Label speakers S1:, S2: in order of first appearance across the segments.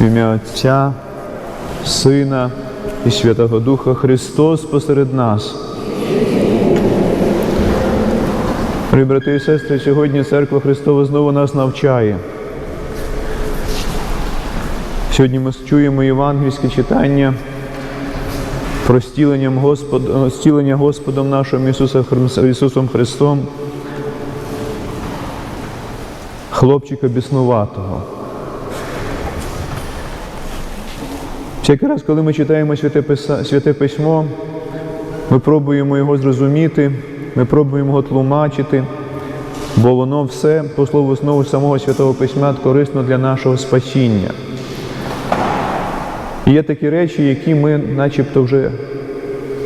S1: В ім'я Отця, Сина і Святого Духа Христос посеред нас. Дорогі брати і сестри, сьогодні Церква Христова знову нас навчає. Сьогодні ми чуємо євангельське читання про стіленням Господ... стілення Господом нашим Ісусом Христом, хлопчика біснуватого. Всякий раз, коли ми читаємо Святе, Письмо, ми пробуємо його зрозуміти, ми пробуємо його тлумачити, бо воно все, по слову знову самого Святого Письма, корисно для нашого спасіння. І є такі речі, які ми начебто вже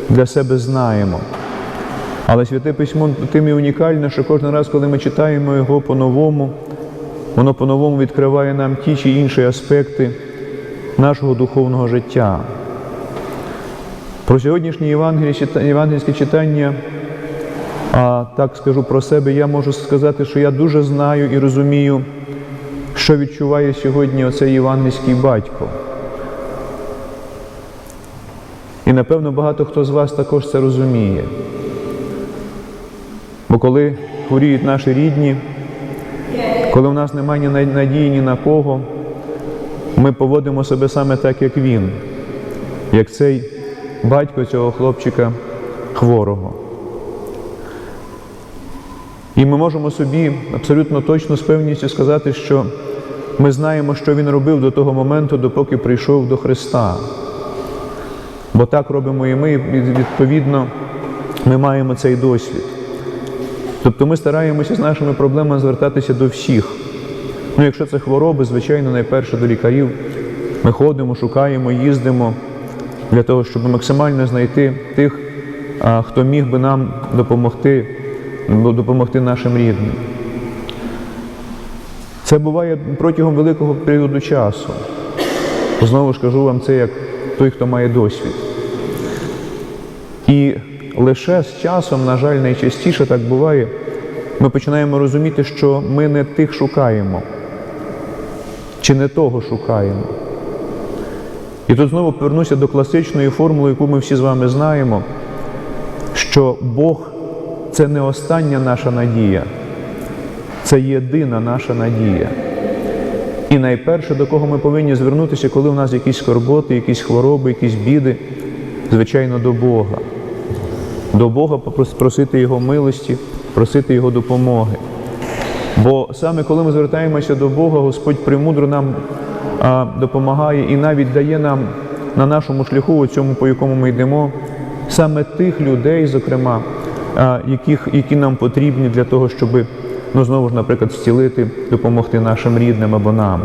S1: для себе знаємо. Але Святе Письмо тим і унікальне, що кожен раз, коли ми читаємо його по-новому, воно по-новому відкриває нам ті чи інші аспекти нашого духовного життя. Про сьогоднішнє євангельське читання, а так скажу про себе, я можу сказати, що я дуже знаю і розумію, що відчуває сьогодні оцей євангельський батько. І напевно багато хто з вас також це розуміє. Бо коли хворіють наші рідні, коли в нас немає надії ні на кого, ми поводимо себе саме так, як він, як цей батько цього хлопчика хворого. І ми можемо собі абсолютно точно з певністю сказати, що ми знаємо, що він робив до того моменту, допоки прийшов до Христа. Бо так робимо і ми, і відповідно ми маємо цей досвід. Тобто ми стараємося з нашими проблемами звертатися до всіх. Ну, якщо це хвороби, звичайно, найперше до лікарів. Ми ходимо, шукаємо, їздимо для того, щоб максимально знайти тих, хто міг би нам допомогти, ну, допомогти нашим рідним. Це буває протягом великого періоду часу. Знову ж кажу вам це як той, хто має досвід. І лише з часом, на жаль, найчастіше так буває, ми починаємо розуміти, що ми не тих шукаємо, чи не того шукаємо. І тут знову повернуся до класичної формули, яку ми всі з вами знаємо, що Бог це не остання наша надія, це єдина наша надія. І найперше, до кого ми повинні звернутися, коли у нас якісь скорботи, якісь хвороби, якісь біди, звичайно, до Бога. До Бога просити Його милості, просити Його допомоги. Бо саме коли ми звертаємося до Бога, Господь премудро нам допомагає і навіть дає нам на нашому шляху, у цьому, по якому ми йдемо, саме тих людей, зокрема, яких, які нам потрібні для того, щоб, ну знову ж, наприклад, зцілити, допомогти нашим рідним або нам.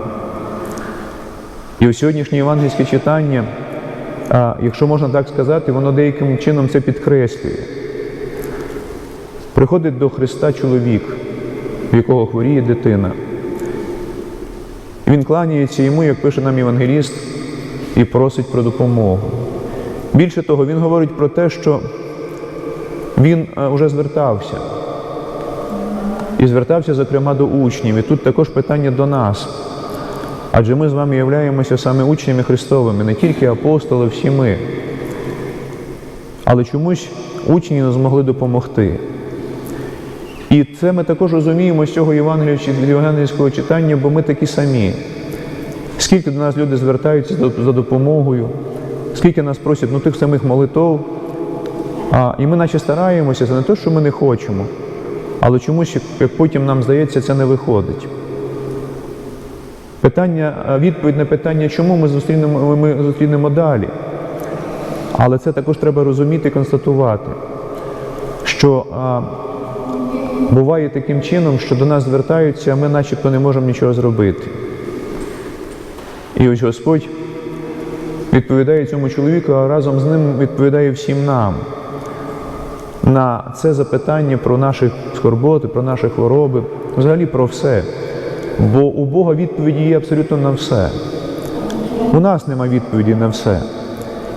S1: І ось сьогоднішнє євангельське читання, якщо можна так сказати, воно деяким чином це підкреслює. Приходить до Христа чоловік, в якого хворіє дитина. Він кланяється йому, як пише нам євангеліст, і просить про допомогу. Більше того, він говорить про те, що він вже звертався. І звертався, зокрема, до учнів. І тут також питання до нас. Адже ми з вами являємося саме учнями Христовими, не тільки апостоли, всі ми. Але чомусь учні не змогли допомогти. І це ми також розуміємо з цього євангельського читання, бо ми такі самі. Скільки до нас люди звертаються за- допомогою, скільки нас просять ну, тих самих молитов, а, і ми наче стараємося, це не те, що ми не хочемо, але чомусь, як потім нам здається, це не виходить. Питання, відповідь на питання, чому ми зустрінемо, ми зустрінемо далі. Але це також треба розуміти і констатувати, що буває таким чином, що до нас звертаються, а ми начебто не можемо нічого зробити. І ось Господь відповідає цьому чоловіку, а разом з ним відповідає всім нам на це запитання про наші скорботи, про наші хвороби, взагалі про все. Бо у Бога відповіді є абсолютно на все. У нас нема відповіді на все.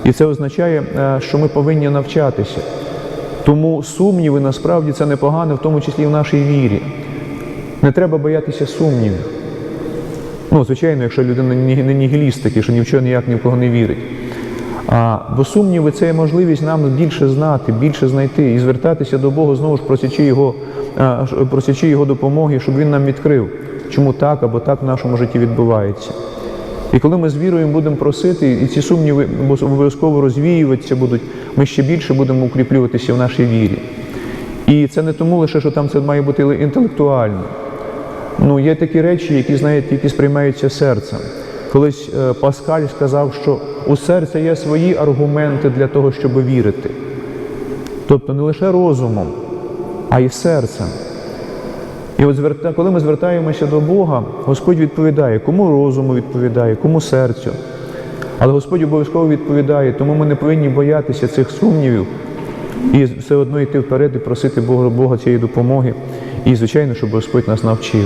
S1: І це означає, е, що ми повинні навчатися. Тому сумніви насправді це непогано, в тому числі і в нашій вірі. Не треба боятися сумнівів. Ну, звичайно, якщо людина не не нігіліст такий, що ні в чого ніяк ні в кого не вірить. А, бо сумніви це є можливість нам більше знати, більше знайти і звертатися до Бога знову ж просячи його, просячи його допомоги, щоб він нам відкрив, чому так або так в нашому житті відбувається. І коли ми з вірою будемо просити, і ці сумніви обов'язково розвіюватися будуть, ми ще більше будемо укріплюватися в нашій вірі. І це не тому лише, що там це має бути інтелектуально. Ну, є такі речі, які, знаєте, які сприймаються серцем. Колись е, Паскаль сказав, що у серця є свої аргументи для того, щоб вірити. Тобто не лише розумом, а й серцем. І от коли ми звертаємося до Бога, Господь відповідає, кому розуму відповідає, кому серцю. Але Господь обов'язково відповідає, тому ми не повинні боятися цих сумнівів і все одно йти вперед і просити Бога, Бога цієї допомоги. І, звичайно, щоб Господь нас навчив.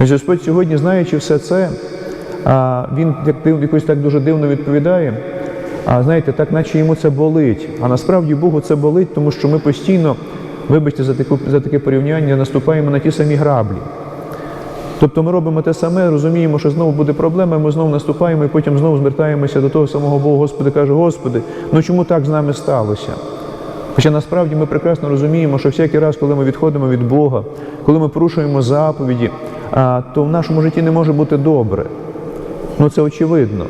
S1: Ось Господь сьогодні, знаючи все це, він якось так дуже дивно відповідає. А знаєте, так наче йому це болить. А насправді Богу це болить, тому що ми постійно, вибачте за, таку, за таке порівняння, наступаємо на ті самі граблі. Тобто ми робимо те саме, розуміємо, що знову буде проблема, ми знову наступаємо і потім знову звертаємося до того самого Бога. Господи каже, Господи, ну чому так з нами сталося? Хоча насправді ми прекрасно розуміємо, що всякий раз, коли ми відходимо від Бога, коли ми порушуємо заповіді, то в нашому житті не може бути добре. Ну це очевидно.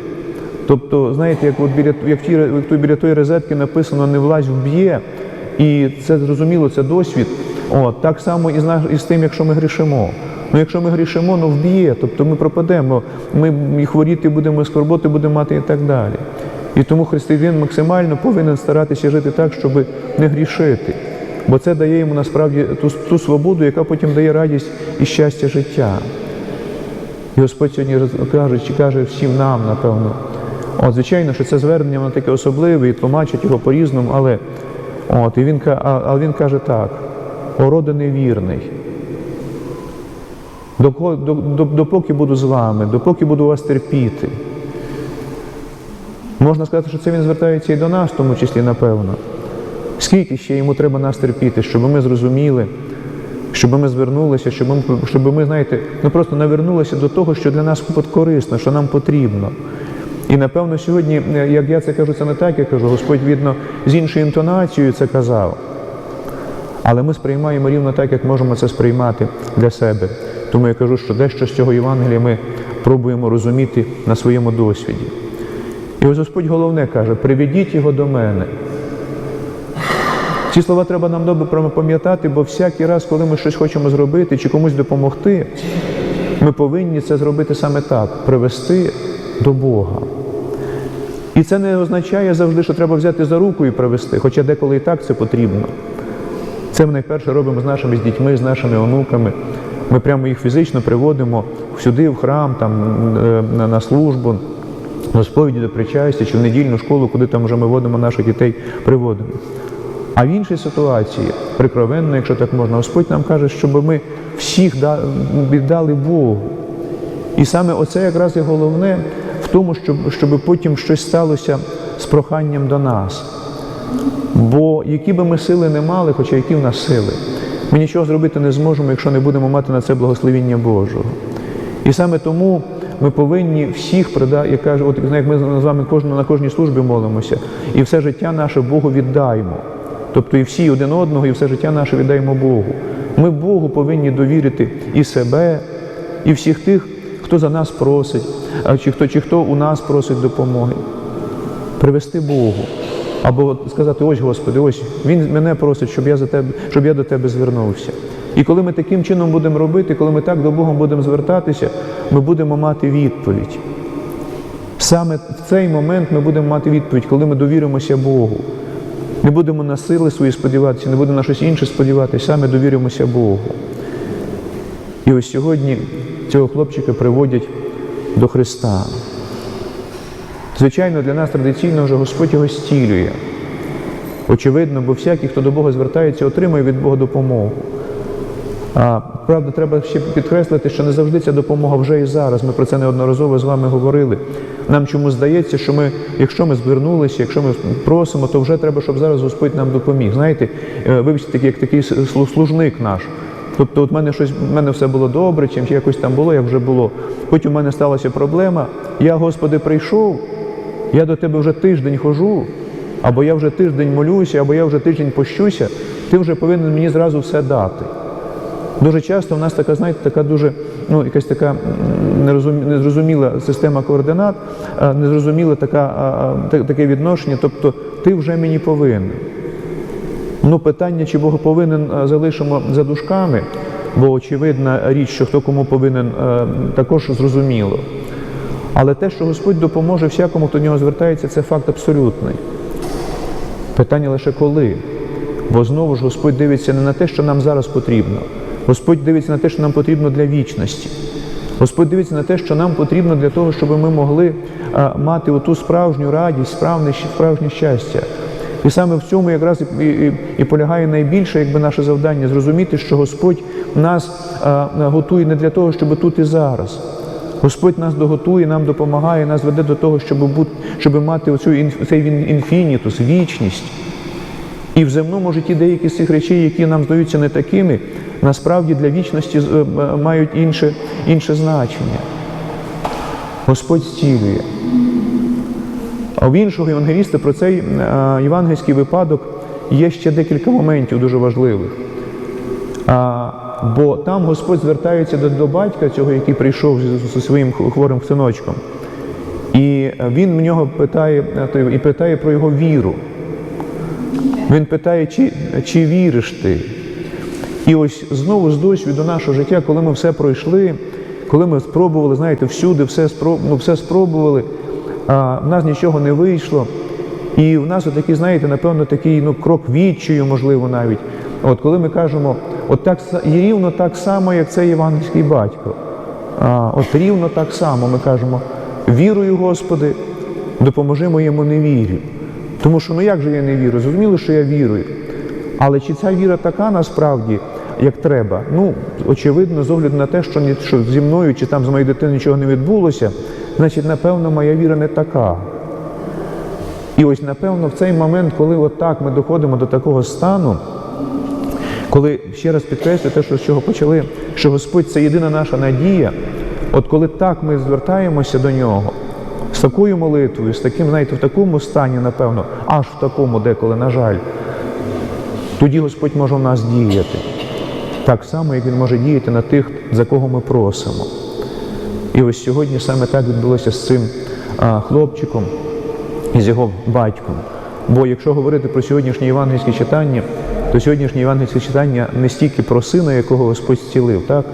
S1: Тобто, знаєте, як от біля як ті, як біля тої розетки написано не влазь вб'є, і це зрозуміло, це досвід. От, так само і з, і з тим, якщо ми грішимо. Ну, якщо ми грішимо, ну вб'є, тобто ми пропадемо, ми і хворіти будемо, і скорботи будемо мати і так далі. І тому християнин максимально повинен старатися жити так, щоб не грішити. Бо це дає йому насправді ту, ту свободу, яка потім дає радість і щастя життя. І Господь сьогодні каже, чи каже всім нам, напевно. От, звичайно, що це звернення воно таке особливе, і тлумачать його по-різному, але, от, і він, але він каже так: о роде невірний. Допоки буду з вами, допоки буду вас терпіти. Можна сказати, що це він звертається і до нас, в тому числі, напевно. Скільки ще йому треба нас терпіти, щоб ми зрозуміли, щоб ми звернулися, щоб ми, щоб ми, знаєте, ну просто навернулися до того, що для нас корисно, що нам потрібно. І напевно сьогодні, е, як я це кажу, це не так, я кажу, Господь, видно, з іншою інтонацією це казав. Але ми сприймаємо рівно так, як можемо це сприймати для себе. Тому я кажу, що дещо з цього Євангелія ми пробуємо розуміти на своєму досвіді. І ось Господь головне каже: приведіть його до мене. Ці слова треба нам добре пам'ятати, бо всякий раз, коли ми щось хочемо зробити чи комусь допомогти, ми повинні це зробити саме так привести до Бога. І це не означає завжди, що треба взяти за руку і привести, хоча деколи і так це потрібно. Це ми найперше робимо з нашими з дітьми, з нашими онуками. Ми прямо їх фізично приводимо сюди, в храм, там, е, на службу, до сповіді, до причастя, чи в недільну школу, куди там вже ми водимо наших дітей, приводимо. А в іншій ситуації, прикровенно, якщо так можна, Господь нам каже, щоб ми всіх віддали Богу. І саме оце якраз і головне тому, щоб, щоб потім щось сталося з проханням до нас. Бо які би ми сили не мали, хоча які в нас сили, ми нічого зробити не зможемо, якщо не будемо мати на це благословіння Божого. І саме тому ми повинні всіх придати, як каже, от як ми з вами кожну, на кожній службі молимося, і все життя наше Богу віддаємо. Тобто і всі один одного, і все життя наше віддаємо Богу. Ми Богу повинні довірити і себе, і всіх тих, хто за нас просить, чи хто, чи хто у нас просить допомоги. Привести Богу. Або сказати, ось Господи, ось Він мене просить, щоб я за тебе, щоб я до тебе звернувся. І коли ми таким чином будемо робити, коли ми так до Бога будемо звертатися, ми будемо мати відповідь. Саме в цей момент ми будемо мати відповідь, коли ми довіримося Богу. Не будемо на сили свої сподіватися, не будемо на щось інше сподіватися, саме довіримося Богу. І ось сьогодні цього хлопчика приводять до Христа. Звичайно, для нас традиційно вже Господь його стілює. Очевидно, бо всякий, хто до Бога звертається, отримує від Бога допомогу. А, правда, треба ще підкреслити, що не завжди ця допомога вже і зараз. Ми про це неодноразово з вами говорили. Нам чому здається, що ми, якщо ми звернулися, якщо ми просимо, то вже треба, щоб зараз Господь нам допоміг. Знаєте, е, вибачте, як такий служник наш. Тобто, от мене щось в мене все було добре, чим якось там було, як вже було. Потім у мене сталася проблема. Я, Господи, прийшов, я до тебе вже тиждень хожу, або я вже тиждень молюся, або я вже тиждень пощуся, ти вже повинен мені зразу все дати. Дуже часто в нас така, знаєте, така дуже, ну, якась така незрозуміла система координат, незрозуміле таке відношення, тобто ти вже мені повинен. Ну, питання, чи Бог повинен, залишимо за дужками, бо очевидна річ, що хто кому повинен, також зрозуміло. Але те, що Господь допоможе всякому, хто до нього звертається, це факт абсолютний. Питання лише коли. Бо знову ж Господь дивиться не на те, що нам зараз потрібно. Господь дивиться на те, що нам потрібно для вічності. Господь дивиться на те, що нам потрібно для того, щоб ми могли мати оту справжню радість, справжнє щастя. І саме в цьому якраз і, і, і полягає найбільше якби, наше завдання зрозуміти, що Господь нас а, готує не для того, щоб тут і зараз. Господь нас доготує, нам допомагає, нас веде до того, щоб, бути, щоб мати оцю, цей інфінітус, вічність. І в земному житті деякі з цих речей, які нам здаються не такими, насправді для вічності е, мають інше, інше значення. Господь зцілює. А в іншого євангеліста про цей е, євангельський випадок є ще декілька моментів дуже важливих. Бо там Господь звертається до, до батька цього, який прийшов зі, своїм хворим синочком. І він в нього питає, е, і питає про його віру. Він питає, чи, чи віриш ти? І ось знову з досвіду нашого життя, коли ми все пройшли, коли ми спробували, знаєте, всюди все, спро- ну, все спробували, в нас нічого не вийшло. І в нас отакий, знаєте, напевно, такий ну, крок відчаю, можливо, навіть. От коли ми кажемо, от так і рівно так само, як цей євангельський батько. А, от рівно так само ми кажемо, вірую, Господи, допоможи моєму невірі. Тому що ну як же я не вірю? Зрозуміло, що я вірую. Але чи ця віра така насправді, як треба? Ну, очевидно, з огляду на те, що зі мною чи там з моєю дитиною нічого не відбулося, значить, напевно, моя віра не така. І ось, напевно, в цей момент, коли отак ми доходимо до такого стану, коли ще раз підкреслю те, що з чого почали, що Господь це єдина наша надія, от коли так ми звертаємося до нього, з такою молитвою, з таким, знаєте, в такому стані, напевно, аж в такому деколи, на жаль, тоді Господь може в нас діяти. Так само, як Він може діяти на тих, за кого ми просимо. І ось сьогодні саме так відбулося з цим хлопчиком і з його батьком. Бо якщо говорити про сьогоднішнє євангельське читання, то сьогоднішнє євангельське читання не стільки про сина, якого Господь зцілив, так?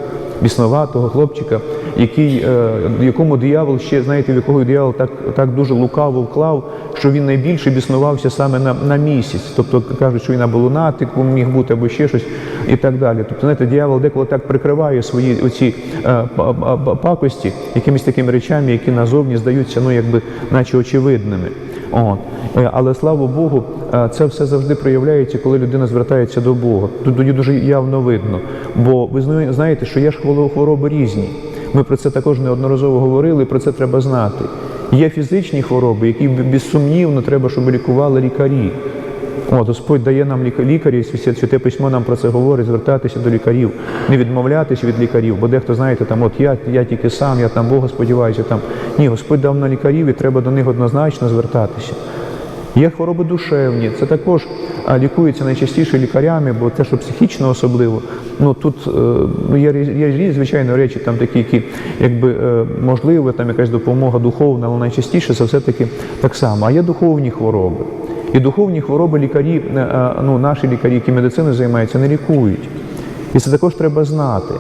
S1: Біснуватого хлопчика, який, е, якому диявол ще, знаєте, в якого диявол так, так дуже лукаво вклав, що він найбільше біснувався саме на, на місяць. Тобто кажуть, що він або лунатик міг бути, або ще щось і так далі. Тобто, знаєте, диявол деколи так прикриває свої оці е, па- па- па- пакості якимись такими речами, які назовні здаються, ну якби наче очевидними. От. Е, Але слава Богу, це все завжди проявляється, коли людина звертається до Бога. Тоді дуже явно видно. Бо ви знаєте, що є ж хвороби різні. Ми про це також неодноразово говорили, про це треба знати. Є фізичні хвороби, які безсумнівно треба, щоб лікували лікарі. От, Господь дає нам ліка- лікарів, Святе письмо нам про це говорить, звертатися до лікарів, не відмовлятися від лікарів, бо дехто, знаєте, там, от я, я тільки сам, я там Бога сподіваюся. Там. Ні, Господь дав на лікарів і треба до них однозначно звертатися. Є хвороби душевні, це також лікується найчастіше лікарями, бо те, що психічно особливо, ну тут е, ну, є, різні, звичайно, речі, там такі, які якби е, можливо, там якась допомога духовна, але найчастіше це все-таки так само. А є духовні хвороби. І духовні хвороби лікарі, е, ну, наші лікарі, які медициною займаються, не лікують. І це також треба знати.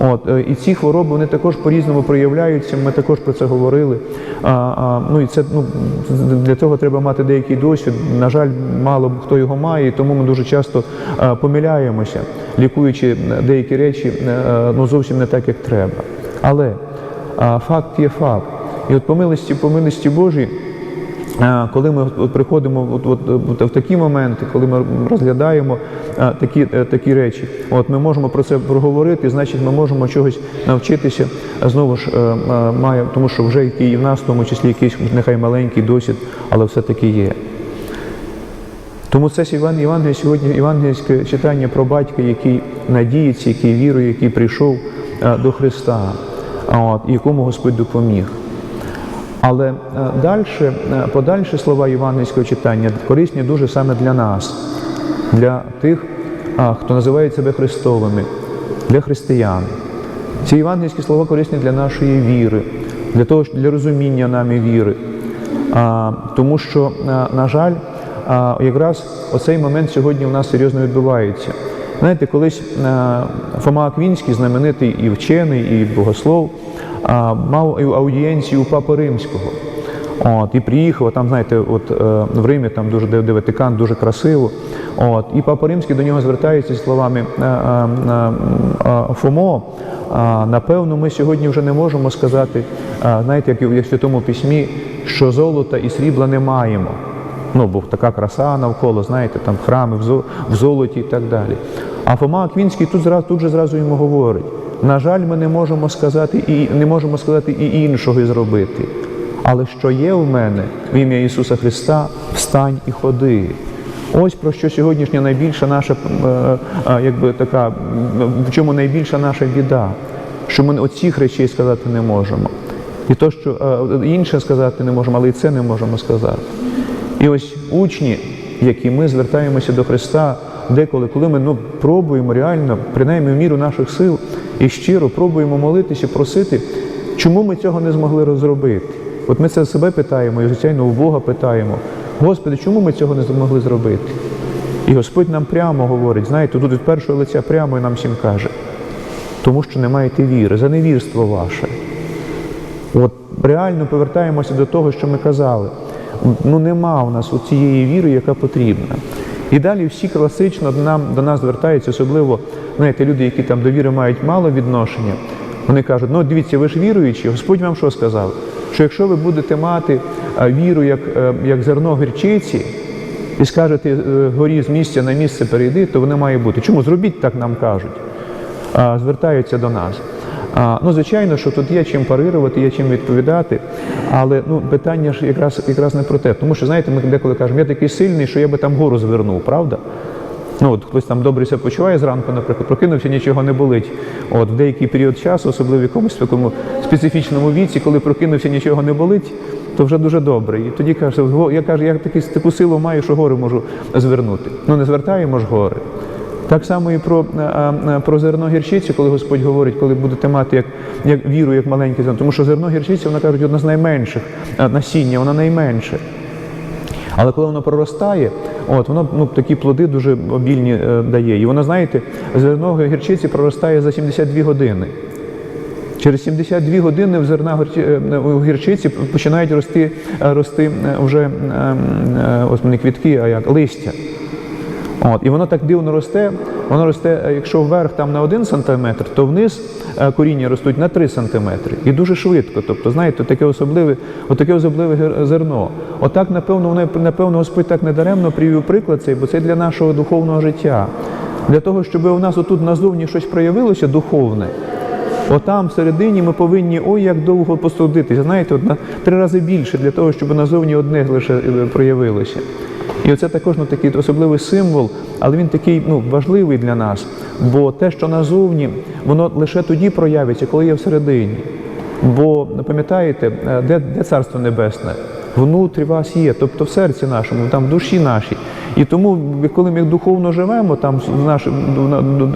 S1: От, е, і ці хвороби вони також по-різному проявляються. Ми також про це говорили. А, а, ну і це ну для цього треба мати деякий досвід. На жаль, мало хто його має, і тому ми дуже часто а, помиляємося, лікуючи деякі речі е, ну зовсім не так, як треба. Але а, факт є факт. І от по милості, по милості Божій. А, Коли ми приходимо в такі моменти, коли ми розглядаємо а, такі, е, такі речі, от ми можемо про це проговорити, значить ми можемо чогось навчитися. Знову ж е, е, має, тому що вже і в нас, в тому числі якийсь нехай маленький досвід, але все-таки є. Тому це Євангеліє сьогодні євангельське читання про батька, який надіється, який вірує, який прийшов до Христа, от, якому Господь допоміг. Але далі, подальші слова євангельського читання корисні дуже саме для нас, для тих, хто називає себе Христовими, для християн. Ці євангельські слова корисні для нашої віри, для того, для розуміння нами віри. Тому що, на жаль, якраз оцей момент сьогодні у нас серйозно відбувається. Знаєте, колись Фома Аквінський, знаменитий і вчений, і богослов, мав аудієнцію у Папи Римського. От, і приїхав, там, знаєте, от е, в Римі там дуже де, Ватикан, дуже красиво. От, і Папа Римський до нього звертається з словами е, е, Фомо. Напевно, ми сьогодні вже не можемо сказати, знаєте, як і в Святому Письмі, що золота і срібла не маємо. Ну, бо така краса навколо, знаєте, там храми в золоті і так далі. А Фома Аквінський тут, тут же зразу йому говорить: на жаль, ми не можемо сказати і не можемо сказати і іншого і зробити. Але що є в мене в ім'я Ісуса Христа, встань і ходи. Ось про що сьогоднішня найбільша наша, е, е, якби така, в чому найбільша наша біда, що ми оцих речей сказати не можемо. І то, що е, інше сказати не можемо, але і це не можемо сказати. І ось учні, які ми звертаємося до Христа, деколи, коли ми ну, пробуємо реально, принаймні в міру наших сил, і щиро пробуємо молитися, просити, чому ми цього не змогли розробити. От ми це себе питаємо, і звичайно, у Бога питаємо. Господи, чому ми цього не змогли зробити? І Господь нам прямо говорить, знаєте, тут від першого лиця прямо і нам всім каже, тому що не маєте віри, за невірство ваше. От реально повертаємося до того, що ми казали. Ну нема у нас цієї віри, яка потрібна. І далі всі класично до, нам, до нас звертаються, особливо знаєте, люди, які там до віри мають мало відношення. Вони кажуть, ну дивіться, ви ж віруючі, Господь вам що сказав? Що якщо ви будете мати віру як, е, як зерно гірчиці, і скажете е, горі з місця на місце перейди, то воно має бути. Чому? Зробіть так нам кажуть. А, звертаються до нас. А, ну, звичайно, що тут є чим парирувати, є чим відповідати, але ну, питання ж якраз, якраз не про те. Тому що, знаєте, ми деколи кажемо, я такий сильний, що я би там гору звернув, правда? Ну, от хтось там добре себе почуває зранку, наприклад, прокинувся, нічого не болить. От в деякий період часу, особливо в якомусь такому специфічному віці, коли прокинувся, нічого не болить, то вже дуже добре. І тоді каже, я кажу, я таку силу маю, що гори можу звернути. Ну не звертаємо ж гори. Так само і про, а, а, про зерно гірчиці, коли Господь говорить, коли будете мати як, як віру, як маленьке зерно. Тому що зерно гірчиці, вона кажуть, одна з найменших насіння, вона найменше. Але коли воно проростає, от воно ну, такі плоди дуже обільні е, дає. І воно, знаєте, зерно гірчиці проростає за 72 години. Через 72 години в зерна е, гірчиці починають рости, е, рости е, вже е, е, ось вони квітки, а як листя. От, і воно так дивно росте. Воно росте, е, якщо вверх там на 1 см, то вниз е, коріння ростуть на 3 см. І дуже швидко. Тобто, знаєте, таке особливе, отаке особливе зерно. Отак, напевно, воно, напевно, Господь так недаремно привів приклад цей, бо це для нашого духовного життя. Для того, щоб у нас отут назовні щось проявилося духовне. Отам всередині ми повинні ой як довго посудитися. Знаєте, от на три рази більше для того, щоб назовні одне лише е, проявилося. І оце також ну, такий особливий символ, але він такий ну, важливий для нас. Бо те, що назовні, воно лише тоді проявиться, коли є всередині. Бо пам'ятаєте, е, де, де царство небесне? Внутрі вас є, тобто в серці нашому, там в душі нашій. І тому, коли ми духовно живемо, там з нашим,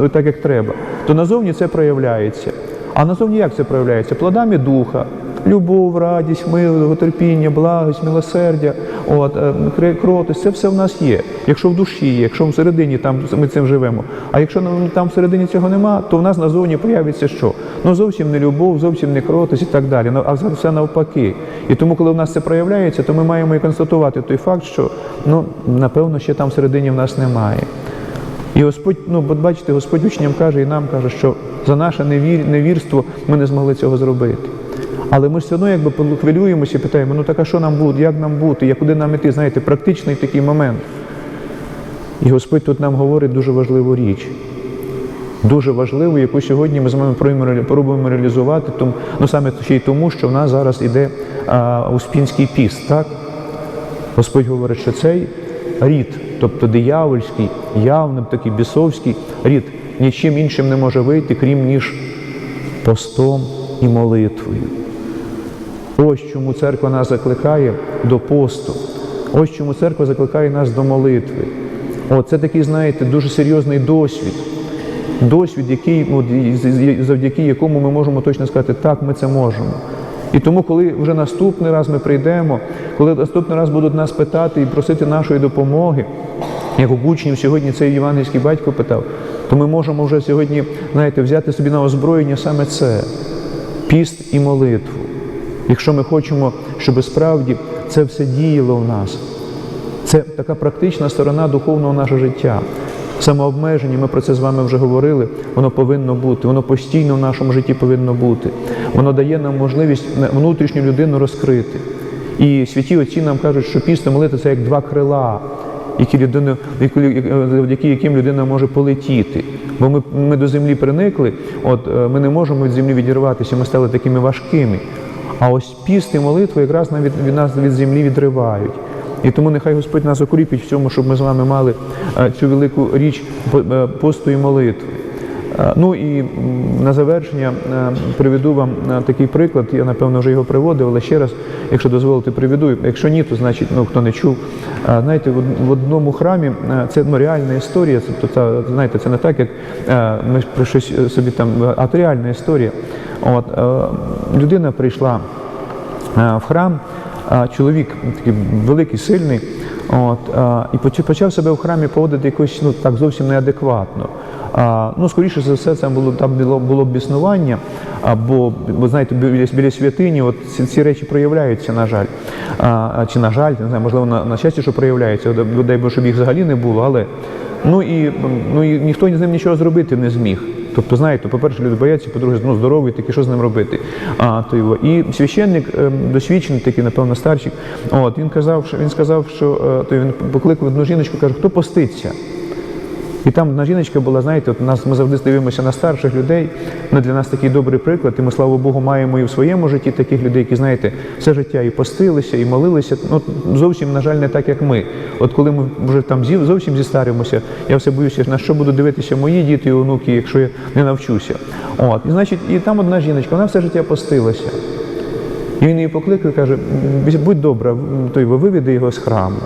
S1: ну, так як треба, то назовні це проявляється. А назовні як це проявляється? Плодами духа, любов, радість, мило, терпіння, благость, милосердя, от, е, кротость, це все в нас є. Якщо в душі є, якщо всередині там ми цим живемо. А якщо там всередині цього нема, то в нас назовні появиться що? Ну зовсім не любов, зовсім не кротость і так далі. Ну, а все навпаки. І тому, коли в нас це проявляється, то ми маємо і констатувати той факт, що ну, напевно ще там всередині в нас немає. І Господь, ну от бачите, Господь учням каже і нам каже, що за наше невір, невірство ми не змогли цього зробити. Але ми ж все одно якби хвилюємося і питаємо, ну так а що нам буде, як нам бути, як куди нам іти, знаєте, практичний такий момент. І Господь тут нам говорить дуже важливу річ. Дуже важливу, яку сьогодні ми з вами пробуємо- реалізувати, тому, ну саме ще й тому, що в нас зараз іде а, Успінський піст, так? Господь говорить, що цей рід, тобто диявольський, явний, такий бісовський рід, нічим іншим не може вийти, крім ніж постом і молитвою. Ось чому церква нас закликає до посту. Ось чому церква закликає нас до молитви. О, це такий, знаєте, дуже серйозний досвід. Досвід, який, завдяки якому ми можемо точно сказати, так, ми це можемо. І тому, коли вже наступний раз ми прийдемо, коли наступний раз будуть нас питати і просити нашої допомоги, як у учнів сьогодні цей євангельський батько питав, то ми можемо вже сьогодні, знаєте, взяти собі на озброєння саме це піст і молитву. Якщо ми хочемо, щоб справді це все діяло в нас, це така практична сторона духовного нашого життя. Самообмеження, ми про це з вами вже говорили, воно повинно бути, воно постійно в нашому житті повинно бути. Воно дає нам можливість внутрішню людину розкрити. І святі отці нам кажуть, що піст і молитва – це як два крила, які людина, завдяки яким людина може полетіти. Бо ми, ми до землі приникли, от е, ми не можемо від землі відірватися, ми стали такими важкими. А ось піст і молитва якраз нам від, нас від землі відривають. І тому нехай Господь нас окріпить в цьому, щоб ми з вами мали е, цю велику річ е, посту і молитви. Е, Ну і на завершення е, приведу вам е, такий приклад. Я напевно вже його приводив, але ще раз, якщо дозволите, приведу. Якщо ні, то значить, ну хто не чув. Знаєте, в одному храмі це ну, реальна історія. Це тобто, це, знаєте, це не так, як ми про щось собі там, а це реальна історія. От людина прийшла в храм. Чоловік такий великий, сильний, от, і почав себе в храмі поводити якось ну, так зовсім неадекватно. Ну, скоріше за все, це було, там було, було б біснування, або, бо знаєте, біля, біля святині от ці, ці речі проявляються, на жаль. А, чи на жаль, не знаю, можливо, на, на щастя, що проявляються, дай Боже, щоб їх взагалі не було, але ну і, ну, і ніхто з ним нічого зробити не зміг. Тобто, знаєте, по-перше, люди бояться, по-друге, ну, здоровий, такий, що з ним робити. А, то його. І священник, ем, досвідчений, такий, напевно, старчик, от, він, казав, що, він сказав, що е, то він покликав одну жіночку, каже, хто поститься? І там одна жіночка була, знаєте, от нас ми завжди дивимося на старших людей. Вони для нас такий добрий приклад. І ми, слава Богу, маємо і в своєму житті таких людей, які, знаєте, все життя і постилися, і молилися. Ну, зовсім, на жаль, не так, як ми. От коли ми вже там зовсім зістаримося, я все боюся, на що будуть дивитися мої діти і онуки, якщо я не навчуся. От, і значить, і там одна жіночка, вона все життя постилася. І він її покликав і каже: будь добра, той виведи його з храму.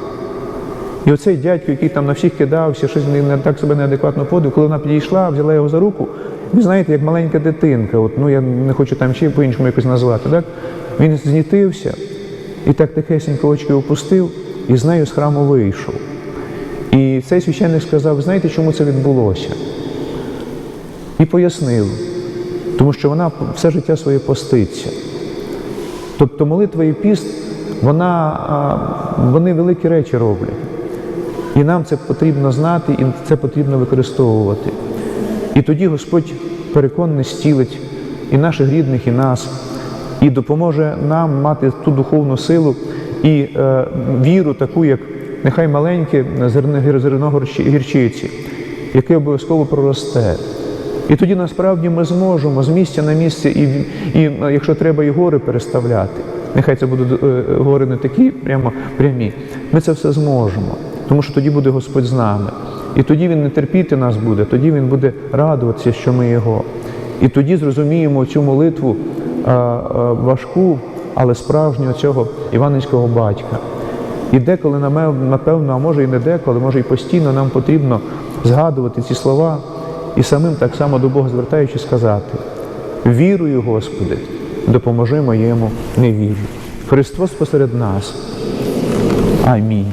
S1: І оцей дядько, який там на всіх кидався, щось не, так себе неадекватно подив, коли вона підійшла, взяла його за руку, ви знаєте, як маленька дитинка, от, ну я не хочу там ще по-іншому якось назвати, так? Він знітився і так тихесенько очки опустив і з нею з храму вийшов. І цей священник сказав, знаєте, чому це відбулося? І пояснив, тому що вона все життя своє поститься. Тобто молитва і піст, вона, вони великі речі роблять. І нам це потрібно знати, і це потрібно використовувати. І тоді Господь переконаний зцілить і наших рідних, і нас, і допоможе нам мати ту духовну силу і е, віру, таку, як нехай маленьке зерно, гірчиці, яке обов'язково проросте. І тоді насправді ми зможемо з місця на місце, і, і е, якщо треба, і гори переставляти. Нехай це будуть е, гори не такі прямо прямі. Ми це все зможемо, тому що тоді буде Господь з нами. І тоді Він не терпіти нас буде, тоді Він буде радуватися, що ми Його. І тоді зрозуміємо цю молитву е, е, важку, але справжнього цього іванівського батька. І деколи, напевно, а може і не деколи, може і постійно нам потрібно згадувати ці слова і самим так само до Бога звертаючи сказати: Вірую, Господи, допоможи моєму невірі. Христос посеред нас. Амінь.